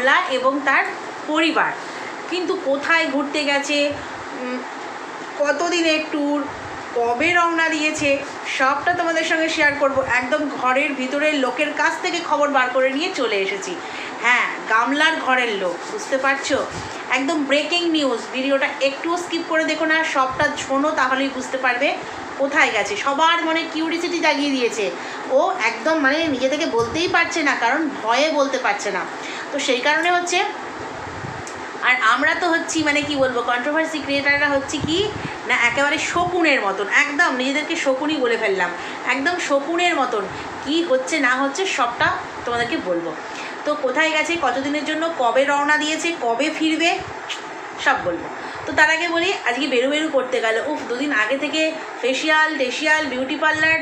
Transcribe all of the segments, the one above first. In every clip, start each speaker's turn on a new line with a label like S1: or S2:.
S1: গামলা এবং তার পরিবার। কিন্তু কোথায় ঘুরতে গেছে? কতদিনের ট্যুর কবে রওনা দিয়েছে? সবটা তোমাদের সঙ্গে শেয়ার করব। একদম ঘরের ভিতরের লোকের কাছ থেকে খবর বার করে নিয়ে চলে এসেছি। হ্যাঁ গামলার ঘরের লোক, বুঝতে পারছ? একদম ব্রেকিং নিউজ ভিডিওটা একটুও স্কিপ করে দেখো না, সবটা শোনো তাহলেই বুঝতে পারবে কোথায় গেছে। সবার মনে কিউরিসিটি জাগিয়ে দিয়েছে। ও একদম মানে নিজে থেকে বলতেই পারছে না, কারণ ভয়ে বলতে পারছে না। তো সেই কারণে হচ্ছে, আর আমরা তো হচ্ছি মানে কি বলব কন্ট্রোভার্সি ক্রিয়েটাররা হচ্ছে কি, না একেবারে শকুনের মতন, একদম নিজেদেরকে শকুনই বলে ফেললাম, একদম শকুনের মতন, কি হচ্ছে না হচ্ছে সবটা তোমাদেরকে বলব। তো কোথায় গেছে, কতদিনের জন্য, কবে রওনা দিয়েছে, কবে ফিরবে, সব বলব। তো তার আগে বলি, আজকে বেরু বেরু করতে গেল। উফ, দুদিন আগে থেকে ফেসিয়াল টেসিয়াল বিউটি পার্লার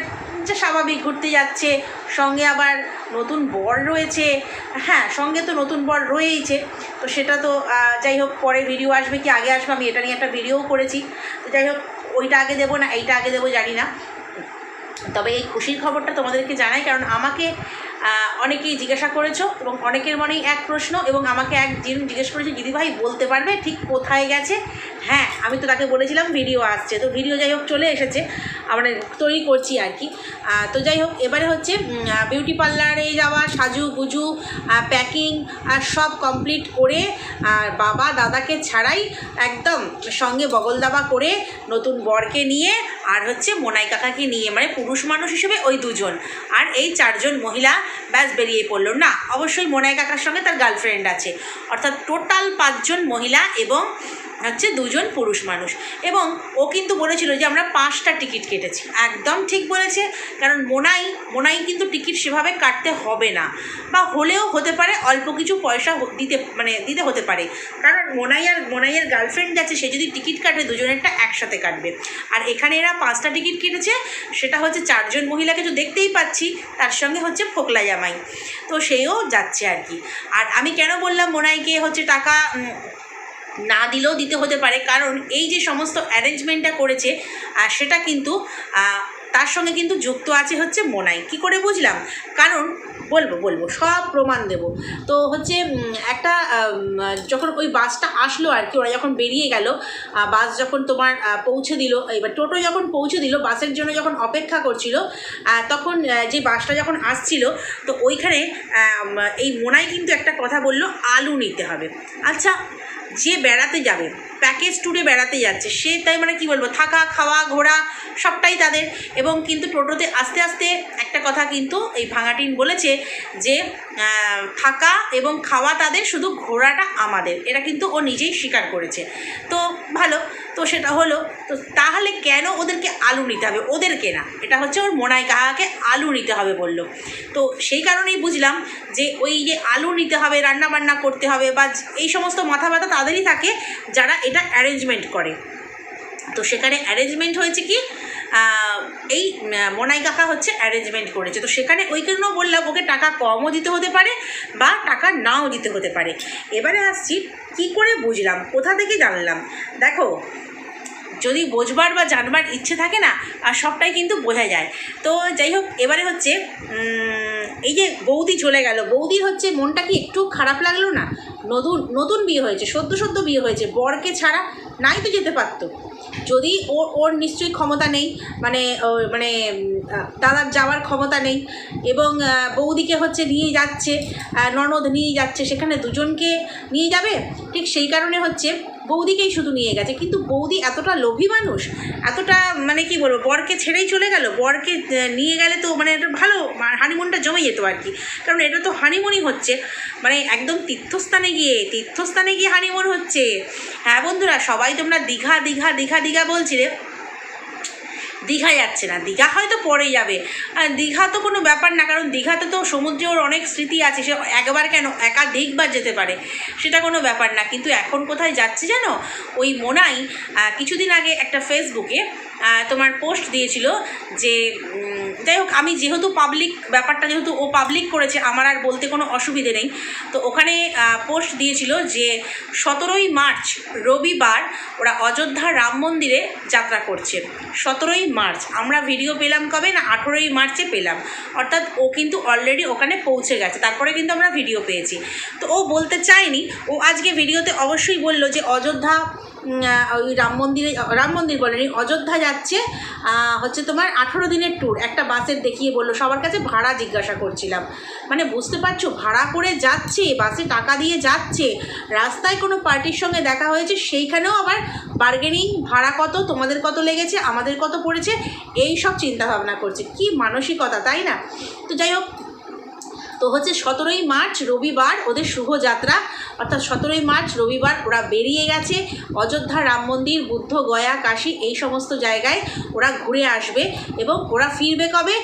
S1: যে স্বাভাবিক, ঘুরতে যাচ্ছে, সঙ্গে আবার নতুন বর রয়েছে। হ্যাঁ সঙ্গে তো নতুন বর রয়েইছে। তো সেটা তো যাই হোক, পরে ভিডিও আসবে কি, আগে আসবে, আমি এটা নিয়ে একটা ভিডিও করেছি। তো যাই হোক, ওইটা আগে দেবো না, এইটা আগে দেবো, জানি না। তবে এই খুশির খবরটা তোমাদেরকে জানাই, কারণ আমাকে অনেকেই জিজ্ঞাসা করেছ এবং অনেকের মনেই এক প্রশ্ন এবং আমাকে এক জিন জিজ্ঞেস করেছে, দিদিভাই, বলতে পারবে ঠিক কোথায় গেছে? হ্যাঁ আমি তো তাকে বলেছিলাম, ভিডিও আসছে। তো ভিডিও যাই হোক, চলে এসেছে। আমরা তৈরি করছি আর কি। তো যাই হোক, এবারে হচ্ছে বিউটি পার্লারে যাওয়া, সাজু গুজু প্যাকিং আর সব কমপ্লিট করে, আর বাবা দাদাকে ছাড়াই একদম সঙ্গে বগল দাবা করে নতুন বরকে নিয়ে, আর হচ্ছে মোনাই কাকাকে নিয়ে মানে পুরুষ মানুষ হিসেবে ওই দুজন। আর এই চারজন মহিলা ব্যাস বেরিয়ে পড়ল। না, অবশ্যই মোনাই কাকার সঙ্গে তার গার্লফ্রেন্ড আছে। অর্থাৎ টোটাল পাঁচজন মহিলা এবং হচ্ছে দুজন পুরুষ মানুষ। এবং ও কিন্তু বলেছিল যে আমরা পাঁচটা টিকিট কেটেছি। একদম ঠিক বলেছে, কারণ মোনাই মোনাই কিন্তু টিকিট সেভাবে কাটতে হবে না। বা হলেও হতে পারে, অল্প কিছু পয়সা দিতে মানে দিতে হতে পারে। কারণ মোনাই আর মোনাইয়ের গার্লফ্রেন্ড যাচ্ছে সে যদি টিকিট কাটে, দুজনেরটা একসাথে কাটবে। আর এখানে এরা পাঁচটা টিকিট কেটেছে, সেটা হচ্ছে চারজন মহিলাকে তো দেখতেই পাচ্ছি, তার সঙ্গে হচ্ছে ফোকলা জামাই। তো সেও যাচ্ছে আর কি। আর আমি কেন বললাম মোনাইকে হচ্ছে টাকা না দিলেও দিতে হতে পারে। কারণ এই যে সমস্ত অ্যারেঞ্জমেন্টটা করেছে, আর সেটা কিন্তু তার সঙ্গে কিন্তু যুক্ত আছে হচ্ছে মোনাই। কি করে বুঝলাম? কারণ, বলব বলব, সব প্রমাণ দেব। তো হচ্ছে একটা যখন ওই বাসটা আসলো আর কি, ওরা যখন বেরিয়ে গেল বাস যখন তোমার পৌঁছে দিল, এবার টোটো যখন পৌঁছে দিল, বাসের জন্য যখন অপেক্ষা করছিল তখন যে বাসটা যখন আসছিল, তো ওইখানে এই মোনাই কিন্তু একটা কথা বলল, আলু নিতে হবে। আচ্ছা যে বেড়াতে যাবে প্যাকেজ ট্যুরে বেড়াতে যাচ্ছে, সে তাই মানে কি বলব, থাকা, খাওয়া, ঘোরা, সবটাই তাদের। এবং কিন্তু টোটোতে আস্তে আস্তে একটা কথা কিন্তু এই ভাঙাটিন বলেছে যে থাকা এবং খাওয়া তাদের শুধু ঘোরাটা আমাদের। এটা কিন্তু ও নিজেই স্বীকার করেছে। তো ভালো তো সেটা হলো, তো তাহলে কেন ওদেরকে আলু নিতে হবে? ওদেরকে না? এটা হচ্ছে ওর মোনাই কাহাকে আলু নিতে হবে বলল। তো সেই কারণেই বুঝলাম যে ওই যে আলু নিতে হবে রান্না বান্না করতে হবে বা এই সমস্ত মাথা ব্যথা তাদেরই থাকে যারা এটা অ্যারেঞ্জমেন্ট করে। তো সেখানে অ্যারেঞ্জমেন্ট হয়েছে কি? এই মোনাই কাকা হচ্ছে অ্যারেঞ্জমেন্ট করেছে। তো সেখানে ওই জন্য বললাম ওকে টাকা কমও দিতে হতে পারে বা টাকা নাও দিতে হতে পারে। এবারে আসছি, কি করে বুঝলাম? কোথা থেকে জানলাম? দেখো যদি বোঝবার বা জানবার ইচ্ছে থাকে না, আর সবটাই কিন্তু বোঝা যায়। তো যাই হোক, এবারে হচ্ছে এই যে বৌদি চলে গেল। বৌদির হচ্ছে মনটা কি একটু খারাপ লাগল না? নতুন নতুন বিয়ে হয়েছে, সদ্য সদ্য বিয়ে হয়েছে, বরকে ছাড়া নাই তো যেতে পারতো। যদি ওর ওর নিশ্চয়ই ক্ষমতা নেই মানে মানে দাদার যাওয়ার ক্ষমতা নেই, এবং বৌদিকে হচ্ছে নিয়ে যাচ্ছে ননদ নিয়ে যাচ্ছে, সেখানে দুজনকে নিয়ে যাবে, ঠিক সেই কারণে হচ্ছে বৌদিকেই শুধু নিয়ে গেছে। কিন্তু বৌদি এতটা লোভী মানুষ, এতটা মানে কি বলব, বরকে ছেড়েই চলে গেল, বরকে নিয়ে গেলে তো মানে এটা ভালো হানিমুনটা জমে যেত আর কি। কারণ এটা তো হানিমুনই হচ্ছে। মানে একদম তীর্থস্থানে গিয়ে তীর্থস্থানে গিয়ে হানিমুন হচ্ছে। হ্যাঁ বন্ধুরা, সবাই তোমরা দীঘা দীঘা দীঘা দীঘা বলছিলে। দীঘা যাচ্ছে না। দীঘা হয়তো পরে যাবে। আর দীঘা তো কোনো ব্যাপার না, কারণ দীঘাতে তো সমুদ্রে ওর অনেক স্মৃতি আছে, সে একবার কেন একাধিকবার যেতে পারে, সেটা কোনো ব্যাপার না। কিন্তু এখন কোথায় যাচ্ছে জানো? ওই মোনাই কিছুদিন আগে একটা ফেসবুকে তোমার পোস্ট দিয়েছিল যে যাই হোক, আমি যেহেতু পাবলিক ব্যাপারটা যেহেতু ও পাবলিক করেছে, আমার আর বলতে কোনো অসুবিধে নেই। তো ওখানে পোস্ট দিয়েছিল যে সতেরোই মার্চ, রবিবার ওরা অযোধ্যা রাম মন্দিরে যাত্রা করছে। সতেরোই মার্চ, আমরা ভিডিও পেলাম কবে না আঠেরোই মার্চে পেলাম। অর্থাৎ ও কিন্তু অলরেডি ওখানে পৌঁছে গেছে, তারপরে কিন্তু আমরা ভিডিও পেয়েছি। তো ও বলতে চায়নি, ও আজকে ভিডিওতে অবশ্যই বলল যে অযোধ্যা ওই রাম মন্দিরে, রাম মন্দির বলেনি অযোধ্যা যাচ্ছে হচ্ছে তোমার আঠেরো দিনের ট্যুর একটা বাসের দেখিয়ে বলল, সবার কাছে ভাড়া জিজ্ঞাসা করছিলাম। মানে বুঝতে পারছ, ভাড়া করে যাচ্ছে, বাসে টাকা দিয়ে যাচ্ছে, রাস্তায় কোনো পার্টির সঙ্গে দেখা হয়েছে, সেইখানেও আবার বার্গেনিং ভাড়া কত, তোমাদের কত লেগেছে, আমাদের কত পড়েছে, এই সব চিন্তাভাবনা করছে। কি মানসিকতা, তাই না? তো যাই হোক তো হচ্ছে সতেরোই মার্চ রবিবার ওদের শুভযাত্রা। অর্থাৎ সতেরোই মার্চ রবিবার ওরা বেরিয়ে গেছে। অযোধ্যা রাম মন্দির, বুদ্ধ গয়া, কাশি এই সমস্ত জায়গায় ওরা ঘুরে আসবে এবং ওরা ফিরবে কবে?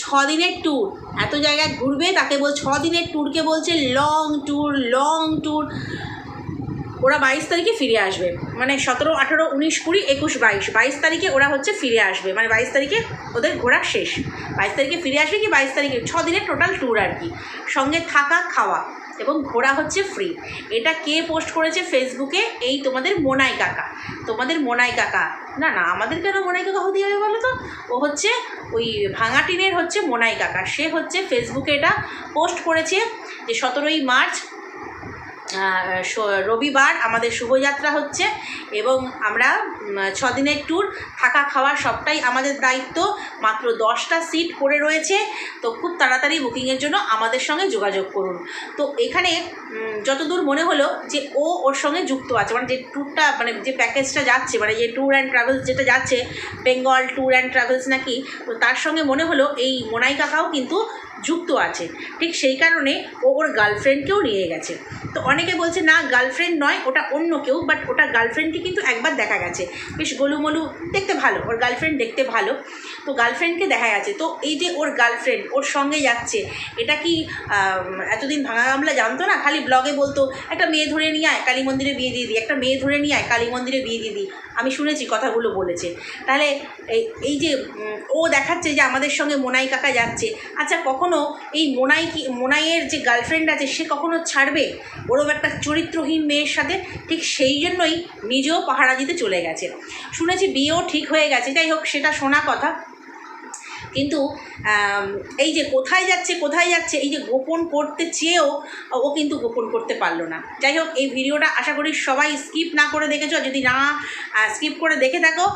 S1: ছ দিনের ট্যুর এত জায়গায় ঘুরবে, তাকে বল, ছ দিনের ট্যুরকে বলছে লং ট্যুর লং ট্যুর ওরা বাইশ তারিখে ফিরে আসবে। মানে সতেরো, আঠেরো, উনিশ, কুড়ি, একুশ, বাইশ। বাইশ তারিখে ওরা হচ্ছে ফিরে আসবে। মানে বাইশ তারিখে ওদের ঘোরা শেষ। বাইশ তারিখে ফিরে আসবে কি বাইশ তারিখে? ছ দিনের টোটাল ট্যুর আর কি। সঙ্গে থাকা, খাওয়া এবং ঘোরা হচ্ছে ফ্রি এটা কে পোস্ট করেছে ফেসবুকে এই তোমাদের মোনাই কাকা। তোমাদের মোনাই কাকা। না না, আমাদের কেন মোনাই কাকা হতে যাবে বলো তো? ও হচ্ছে ওই ভাঙাটিনের হচ্ছে মোনাই কাকা। সে হচ্ছে ফেসবুকে এটা পোস্ট করেছে যে সতেরোই মার্চ রবিবার আমাদের শুভযাত্রা হচ্ছে এবং আমরা ছদিনের ট্যুর থাকা খাওয়া সবটাই আমাদের দায়িত্ব। মাত্র দশটা সিট পড়ে রয়েছে। তো খুব তাড়াতাড়ি বুকিংয়ের জন্য আমাদের সঙ্গে যোগাযোগ করুন। তো এখানে যতদূর মনে হলো যে ও ওর সঙ্গে যুক্ত আছে মানে যে ট্যুরটা মানে যে প্যাকেজটা যাচ্ছে মানে যে ট্যুর অ্যান্ড ট্রাভেলস যেটা যাচ্ছে বেঙ্গল ট্যুর অ্যান্ড ট্রাভেলস নাকি, তো তার সঙ্গে মনে হলো এই মোনাই কাকাও কিন্তু যুক্ত আছে। ঠিক সেই কারণে ও ওর গার্লফ্রেন্ডকেও নিয়ে গেছে। তো অনেকে বলছে, না গার্লফ্রেন্ড নয়, ওটা অন্য কেউ বাট ওটা গার্লফ্রেন্ডকে কিন্তু একবার দেখা গেছে। বেশ গোলুমলু, দেখতে ভালো, ওর গার্লফ্রেন্ড দেখতে ভালো। তো গার্লফ্রেন্ডকে দেখা গেছে তো এই যে ওর গার্লফ্রেন্ড ওর সঙ্গে যাচ্ছে, এটা কি এতদিন ভাঙা গামলা জানতো না? খালি ব্লগে বলতো, একটা মেয়ে ধরে নিয়ে আয়, কালী মন্দিরে বিয়ে দিয়ে দিই একটা মেয়ে ধরে নিয়ে আয়, কালী মন্দিরে বিয়ে দিয়ে দিই আমি শুনেছি কথাগুলো বলেছে। তাহলে এই যে ও দেখাচ্ছে যে আমাদের সঙ্গে মোনাই কাকা যাচ্ছে আচ্ছা কখনো এই মোনাই কি, মোনাইয়ের যে গার্লফ্রেন্ড আছে, সে কখনো ছাড়বে? ওরম একটা চরিত্রহীন মেয়ের সাথে, ঠিক সেই জন্যই নিজেও পাহারা দিতে চলে গেছে। শুনেছি বিয়েও ঠিক হয়ে গেছে, যাই হোক, সেটা শোনা কথা। কিন্তু এই যে কোথায় যাচ্ছে কোথায় যাচ্ছে, এই যে গোপন করতে চেয়েও, ও কিন্তু গোপন করতে পারল না। যাই হোক, এই ভিডিওটা আশা করি সবাই স্কিপ না করে দেখেছ। যদি না স্কিপ করে দেখে থাকো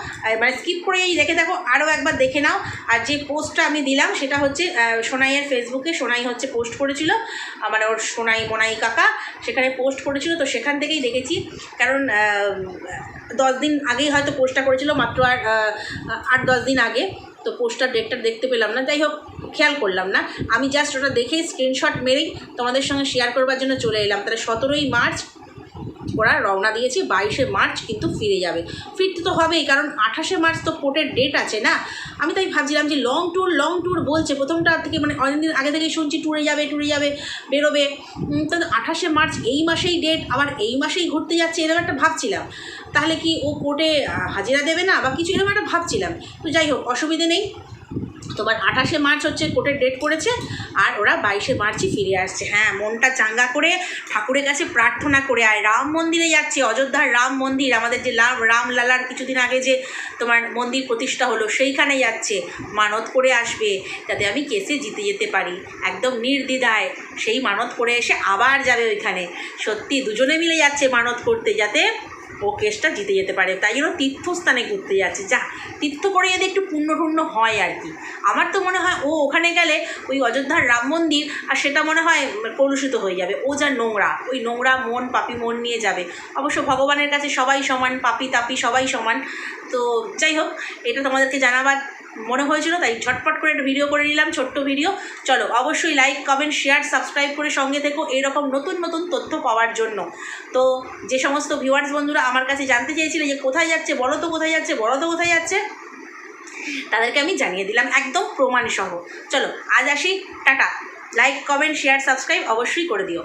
S1: মানে স্কিপ করেই দেখে থাকো, আরও একবার দেখে নাও। আর যে পোস্টটা আমি দিলাম, সেটা হচ্ছে সোনাইয়ের ফেসবুকে সোনাই হচ্ছে পোস্ট করেছিল। মানে ওর সোনাই মোনাই কাকা সেখানে পোস্ট করেছিল। তো সেখান থেকেই দেখেছি। কারণ দশ দিন আগেই হয়তো পোস্টটা করেছিল, মাত্র আর আট, দশ দিন আগে। তো পোস্টার ডেটটা দেখতে পেলাম না। যাই হোক, খেয়াল করলাম না। আমি জাস্ট ওটা দেখেই স্ক্রিনশট মেরেই তোমাদের সঙ্গে শেয়ার করবার জন্য চলে এলাম। তাহলে সতেরোই মার্চ ওরা রওনা দিয়েছে বাইশে মার্চ, কিন্তু ফিরে যাবে। ফিরতে তো হবেই, কারণ আঠাশে মার্চ তো কোর্টের ডেট আছে না? আমি তাই ভাবছিলাম যে লং ট্যুর লং ট্যুর বলছে, প্রথমটা থেকে মানে অনেকদিন আগে থেকেই শুনছি ট্যুরে যাবে ট্যুরে যাবে, বেরোবে। তো আঠাশে মার্চ এই মাসেই ডেট আবার এই মাসেই ঘুরতে যাচ্ছে, এরকম একটা ভাবছিলাম। তাহলে কি ও কোর্টে হাজিরা দেবে না বা কিছু? এরকম একটা ভাবছিলাম। তো যাই হোক, অসুবিধে নেই। তোমার আঠাশে মার্চ হচ্ছে কোর্টের ডেট করেছে, আর ওরা বাইশে মার্চই ফিরে আসছে। হ্যাঁ মনটা চাঙ্গা করে ঠাকুরের কাছে প্রার্থনা করে আয়। রাম মন্দিরে যাচ্ছে, অযোধ্যার রাম মন্দির, আমাদের যে রাম রামলালার কিছুদিন আগে যে তোমার মন্দির প্রতিষ্ঠা হলো, সেইখানে যাচ্ছে। মানত করে আসবে, যাতে আমি কেসে জিতে যেতে পারি। একদম নির্দ্বিধায় সেই মানত করে এসে আবার যাবে ওইখানে। সত্যি দুজনে মিলে যাচ্ছে মানত করতে, যাতে ও কেসটা জিতে যেতে পারে। তাই জন্য তীর্থস্থানে ঘুরতে যাচ্ছে। যা, তীর্থ করে যদি একটু টুণ্য হয় আর কি। আমার তো মনে হয় ও ওখানে গেলে ওই অযোধ্যার রাম মন্দির আর সেটা মনে হয় কলুষিত হয়ে যাবে। ও যা নোংরা, ওই নোংরা মন পাপি মন নিয়ে যাবে। অবশ্য ভগবানের কাছে সবাই সমান, পাপি তাপি সবাই সমান। তো যাই হোক, এটা তোমাদেরকে জানাবার মনে হয়েছিল, তাই ঝটপট করে একটা ভিডিও করে নিলাম, ছোট্ট ভিডিও চলো, অবশ্যই লাইক কমেন্ট শেয়ার সাবস্ক্রাইব করে সঙ্গে থেকো এরকম নতুন নতুন তথ্য পাওয়ার জন্য। তো যে সমস্ত ভিউয়ার্স বন্ধুরা আমার কাছে জানতে চেয়েছিল যে কোথায় যাচ্ছে, বলো তো কোথায় যাচ্ছে, বলো তো কোথায় যাচ্ছে, তাদেরকে আমি জানিয়ে দিলাম একদম প্রমাণসহ। চলো, আজ আসি, টাটা। লাইক কমেন্ট শেয়ার সাবস্ক্রাইব অবশ্যই করে দিও।